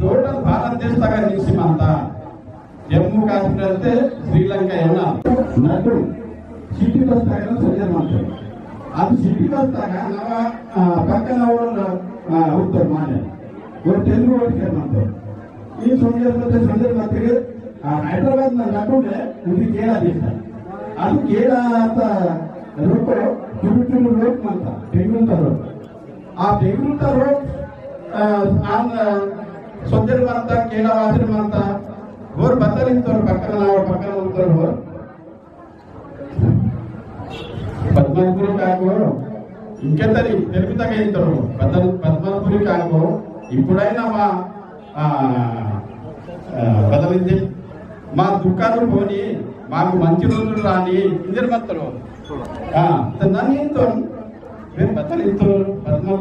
total ಭಾರತದೇಶದಾಗ ನಿಲ್ಸಿಮಂತ ಜಮ್ಮು ಕಾಶ್ಮೀರ ಅಂತೆ ಶ್ರೀಲಂಕಾ ಎಲ್ಲ ನಡು ಸಿಟಿ ಬಸ್ದಾಗ ಸಂಜೆ ಮಾಡ್ತೇವೆ ಅದು ಸಿಟಿ ಬಸ್ದಾಗ ನಾವ ಆ, ಪಕ್ಕನ ಅವರು ಹೋಗ್ತಾರೆ ಮಾನ್ಯ ಒಂದು ತೆಲುಗು ಓಡಿಸ್ತಾರೆ ಮಾಡ್ತಾರೆ ಈ ಸಂಜೆ ಮತ್ತೆ ಸಂಜೆ ಮತ್ತಿಗೆ ಹೈದರಾಬಾದ್ನ ನಡುವೆ ಇದು ಕೇಳ ದೇಶ ಅದು ಕೇಳ ಅಂತ ರೂಪ ಚುರು ಚುರು ರೋಡ್ ಅಂತ ಬೆಂಗಳೂರು ರೋಡ್ ಆ ಬೆಂಗಳೂರು ರೋಡ್ ಸೊಂದರ ಮಾಡ್ತಾ ಕೇಳ ವಾಸನೆ ಮಾಡ್ತಾ ಹೋರ್ ಬರ್ತಾರೆ ಇಂಥವ್ರು ಪಕ್ಕನ ನಾವು ಪಕ್ಕನ ಹೋಗ್ತಾರೆ ಹೋರ್ పద్మపురి కాకు ఇంకెంతది తెలుగుతాగా ఇంటారు పద్మ పద్మపురి కాకు ఇప్పుడైనా మా ఆ, ఆ, బదలింది మా దుఃఖాలు పోని మాకు మంచి రోజులు రాని ఇంజర్ మత్తరు నన్ను ఇంతో మీరు బదలింతో పద్మ